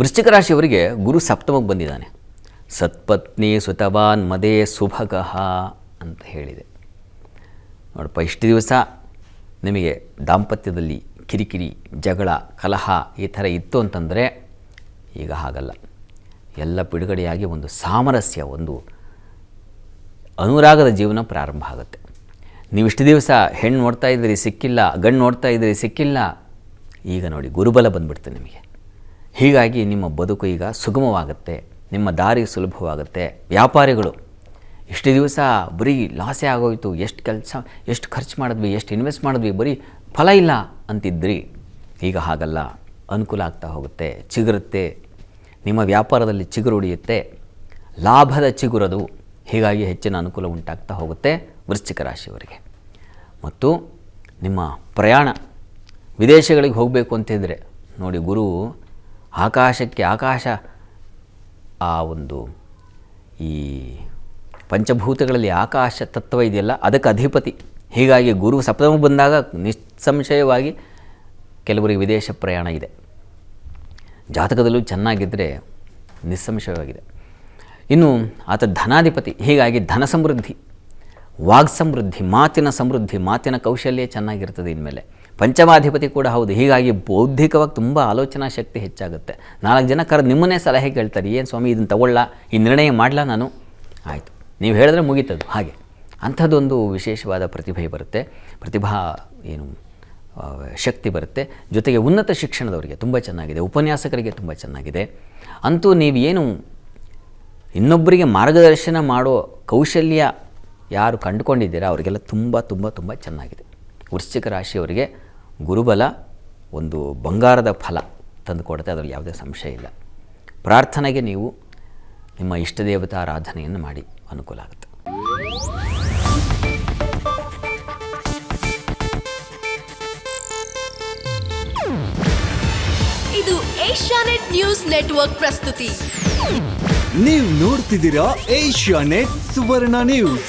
ವೃಶ್ಚಿಕ ರಾಶಿಯವರಿಗೆ ಗುರು ಸಪ್ತಮಕ್ಕೆ ಬಂದಿದ್ದಾನೆ. ಸತ್ಪತ್ನಿ ಸುತವಾನ್ ಮದೇ ಸುಭಗಃ ಅಂತ ಹೇಳಿದೆ. ನೋಡಪ್ಪ, ಇಷ್ಟು ದಿವಸ ನಿಮಗೆ ದಾಂಪತ್ಯದಲ್ಲಿ ಕಿರಿಕಿರಿ, ಜಗಳ, ಕಲಹ ಈ ಥರ ಇತ್ತು ಅಂತಂದರೆ ಈಗ ಹಾಗಲ್ಲ. ಎಲ್ಲ ಬಿಡುಗಡೆಯಾಗಿ ಒಂದು ಸಾಮರಸ್ಯ, ಒಂದು ಅನುರಾಗದ ಜೀವನ ಪ್ರಾರಂಭ ಆಗುತ್ತೆ. ನೀವು ಇಷ್ಟು ದಿವಸ ಹೆಣ್ಣು ನೋಡ್ತಾ ಇದ್ದೀರಿ ಸಿಕ್ಕಿಲ್ಲ, ಗಂಡು ನೋಡ್ತಾ ಇದ್ದೀರಿ ಸಿಕ್ಕಿಲ್ಲ, ಈಗ ನೋಡಿ ಗುರುಬಲ ಬಂದ್ಬಿಡ್ತು ನಿಮಗೆ. ಹೀಗಾಗಿ ನಿಮ್ಮ ಬದುಕು ಈಗ ಸುಗಮವಾಗುತ್ತೆ, ನಿಮ್ಮ ದಾರಿ ಸುಲಭವಾಗುತ್ತೆ. ವ್ಯಾಪಾರಿಗಳು, ಇಷ್ಟು ದಿವಸ ಬರೀ ಲಾಸೇ ಆಗೋಯ್ತು, ಎಷ್ಟು ಕೆಲಸ, ಎಷ್ಟು ಖರ್ಚು ಮಾಡಿದ್ವಿ, ಎಷ್ಟು ಇನ್ವೆಸ್ಟ್ ಮಾಡಿದ್ವಿ, ಬರೀ ಫಲ ಇಲ್ಲ ಅಂತಿದ್ರಿ. ಈಗ ಹಾಗಲ್ಲ, ಅನುಕೂಲ ಆಗ್ತಾ ಹೋಗುತ್ತೆ, ಚಿಗುರುತ್ತೆ. ನಿಮ್ಮ ವ್ಯಾಪಾರದಲ್ಲಿ ಚಿಗುರು ಉಳಿಯುತ್ತೆ, ಲಾಭದ ಚಿಗುರದು, ಹೀಗಾಗಿ ಹೆಚ್ಚಿನ ಅನುಕೂಲ ಉಂಟಾಗ್ತಾ ಹೋಗುತ್ತೆ ವೃಶ್ಚಿಕ ರಾಶಿಯವರಿಗೆ. ಮತ್ತು ನಿಮ್ಮ ಪ್ರಯಾಣ, ವಿದೇಶಗಳಿಗೆ ಹೋಗಬೇಕು ಅಂತಿದ್ದರೆ ನೋಡಿ ಗುರು ಆಕಾಶಕ್ಕೆ ಆಕಾಶ ಆ ಒಂದು ಈ ಪಂಚಭೂತಗಳಲ್ಲಿ ಆಕಾಶ ತತ್ವ ಇದೆಯಲ್ಲ, ಅದಕ್ಕೆ ಅಧಿಪತಿ. ಹೀಗಾಗಿ ಗುರು ಸಪ್ತಮ ಬಂದಾಗ ನಿಸ್ಸಂಶಯವಾಗಿ ಕೆಲವರಿಗೆ ವಿದೇಶ ಪ್ರಯಾಣ ಇದೆ. ಜಾತಕದಲ್ಲೂ ಚೆನ್ನಾಗಿದ್ದರೆ ನಿಸ್ಸಂಶಯವಾಗಿದೆ. ಇನ್ನು ಆತ ಧನಾಧಿಪತಿ, ಹೀಗಾಗಿ ಧನ ಸಮೃದ್ಧಿ, ವಾಗ್ ಸಮೃದ್ಧಿ, ಮಾತಿನ ಸಮೃದ್ಧಿ, ಮಾತಿನ ಕೌಶಲ್ಯ ಚೆನ್ನಾಗಿರ್ತದೆ ಇನ್ಮೇಲೆ. ಪಂಚಮಾಧಿಪತಿ ಕೂಡ ಹೌದು. ಹೀಗಾಗಿ ಬೌದ್ಧಿಕವಾಗಿ ತುಂಬ ಆಲೋಚನಾ ಶಕ್ತಿ ಹೆಚ್ಚಾಗುತ್ತೆ. ನಾಲ್ಕು ಜನ ಕರೆದು ನಿಮ್ಮನ್ನೇ ಸಲಹೆ ಕೇಳ್ತಾರೆ. ಏನು ಸ್ವಾಮಿ, ಇದನ್ನು ತಗೊಳ್ಳ, ಈ ನಿರ್ಣಯ ಮಾಡಲ ನಾನು? ಆಯಿತು. ನೀವು ಹೇಳಿದ್ರೆ ಮುಗೀತದು. ಹಾಗೆ. ಅಂಥದ್ದೊಂದು ವಿಶೇಷವಾದ ಪ್ರತಿಭೆ ಬರುತ್ತೆ. ಪ್ರತಿಭಾ ಏನು ಶಕ್ತಿ ಬರುತ್ತೆ. ಜೊತೆಗೆ ಉನ್ನತ ಶಿಕ್ಷಣದವರಿಗೆ ತುಂಬ ಚೆನ್ನಾಗಿದೆ. ಉಪನ್ಯಾಸಕರಿಗೆ ತುಂಬ ಚೆನ್ನಾಗಿದೆ. ಅಂತೂ ನೀವೇನು ಇನ್ನೊಬ್ಬರಿಗೆ ಮಾರ್ಗದರ್ಶನ ಮಾಡೋ ಕೌಶಲ್ಯ ಯಾರು ಕಂಡುಕೊಂಡಿದ್ದೀರಾ, ಅವರಿಗೆಲ್ಲ ತುಂಬ ತುಂಬ ತುಂಬ ಚೆನ್ನಾಗಿದೆ. ವೃಶ್ಚಿಕ ರಾಶಿಯವರಿಗೆ ಗುರುಬಲ ಒಂದು ಬಂಗಾರದ ಫಲ ತಂದುಕೊಡುತ್ತೆ ಅದರಲ್ಲಿ ಯಾವುದೇ ಸಂಶಯ ಇಲ್ಲ. ಪ್ರಾರ್ಥನೆಗೆ ನೀವು ನಿಮ್ಮ ಇಷ್ಟ ದೇವತಾ ಆರಾಧನೆಯನ್ನು ಮಾಡಿ ಅನುಕೂಲ ಆಗುತ್ತೆ. ಇದು ಏಷ್ಯಾನೆಟ್ ನ್ಯೂಸ್ ನೆಟ್ವರ್ಕ್ ಪ್ರಸ್ತುತಿ. ನೀವು ನೋಡ್ತಿದ್ದೀರಾ ಏಷ್ಯಾ ನೆಟ್ ಸುವರ್ಣ ನ್ಯೂಸ್.